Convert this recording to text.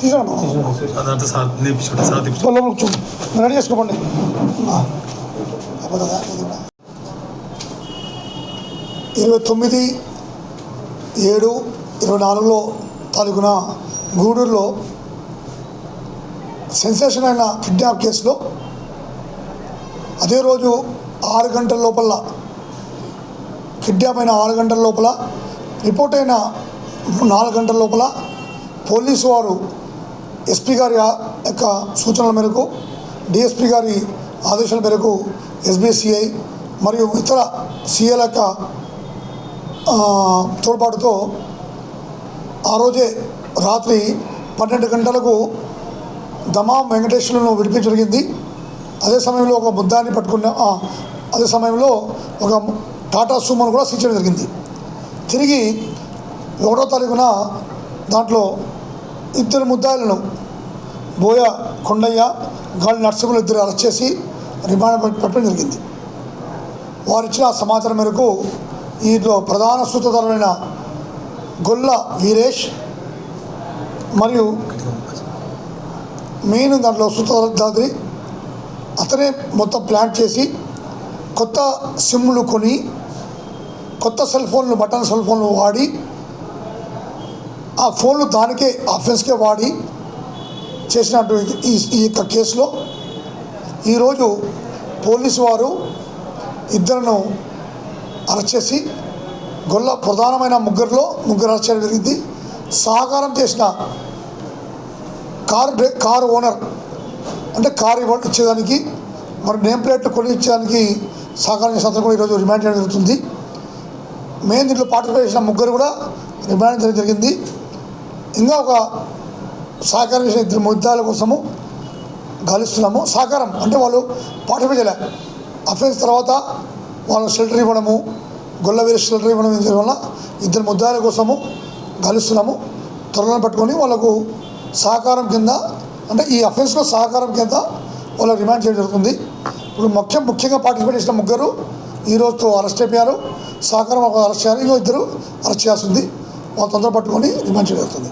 తీసుకోండి అదంతా sir నేర్పించుకుంటా sir తెప్పించు లోపల కూర్చోండి రెడీ కూడా. ఇరవై తొమ్మిది ఏడు ఇరవై నాలుగులో తాలూకున గూడూరులో సెన్సేషన్ అయిన కిడ్నాప్ కేసులో అదే రోజు ఆరు గంటల లోపల కిడ్నాప్ అయిన ఆరు గంటల లోపల రిపోర్ట్ అయిన నాలుగు గంటల లోపల పోలీసు వారు ఎస్పీ గారి యొక్క సూచనల మేరకు డిఎస్పీ గారి ఆదేశాల మేరకు ఎస్బీసీఐ మరియు ఇతర సీఏల యొక్క తోడ్పాటుతో ఆ రోజే రాత్రి పన్నెండు గంటలకు దమాం వెంకటేశ్వరులను విడిపించడం జరిగింది. అదే సమయంలో ఒక ముద్దాన్ని పట్టుకున్న అదే సమయంలో ఒక టాటా సుమోను కూడా సీచడం జరిగింది. తిరిగి ఒకటో తారీఖున దాంట్లో ఇద్దరు ముద్దాయిలను బోయ కొండయ్య గాలి నర్సింహులు ఇద్దరు అరెస్ట్ చేసి రిమాండ్ పెట్టడం జరిగింది. వారిచ్చిన సమాచారం మేరకు వీటిలో ప్రధాన సూత్రధారులైన గొల్ల వీరేష్ మరియు మెయిన్ దాంట్లో సూత్రధారి అతనే మొత్తం ప్లాన్ చేసి కొత్త సిమ్లు కొని కొత్త సెల్ ఫోన్లు బటన్ సెల్ ఫోన్లు వాడి ఆ ఫోన్లు దానికే ఆఫెన్స్కే వాడి చేసినటువంటి ఈ ఈ యొక్క కేసులో. ఈరోజు పోలీసు వారు ఇద్దరును అరెస్ట్ చేసి గొల్ల ప్రధానమైన ముగ్గురులో ముగ్గురు అరెస్ట్ చేయడం జరిగింది. సహకారం చేసిన కారు బ్రేక్ కారు ఓనర్ అంటే కారు ఇవ్వ ఇచ్చేదానికి మరి నేమ్ ప్లేట్ కొని ఇచ్చేదానికి సహకారం చేసిన అతను కూడా ఈరోజు రిమాండ్ చేయడం జరుగుతుంది. మెయిన్ దీంట్లో పార్టిసిపేట్ చేసిన ముగ్గురు కూడా రిమాండ్ చేయడం జరిగింది. ఇంకా ఒక సహకారం ఇద్దరు ముద్దాల కోసము గాలిస్తున్నాము. సహకారం అంటే వాళ్ళు పార్టిసిపేట్ అఫెన్స్ తర్వాత వాళ్ళు షెల్టర్ ఇవ్వడము గొల్ల వేరే షెల్టర్ ఇవ్వడం వల్ల ఇద్దరు ముద్దాల కోసము గాలిస్తున్నాము. త్వరలో పట్టుకొని వాళ్ళకు సహకారం కింద అంటే ఈ అఫెన్స్లో సహకారం కింద వాళ్ళు రిమాండ్ చేయడం జరుగుతుంది. ఇప్పుడు ముఖ్యం ముఖ్యంగా పార్టిసిపేట్ చేసిన ముగ్గురు ఈ రోజుతో అరెస్ట్ అయిపోయారు. సహకారం ఒక అరెస్ట్ చేయాలి. ఇంకో ఇద్దరు అరెస్ట్ చేయాల్సి ఉంది. వాళ్ళు తొందర పట్టుకొని రిమాండ్ వెళ్తుంది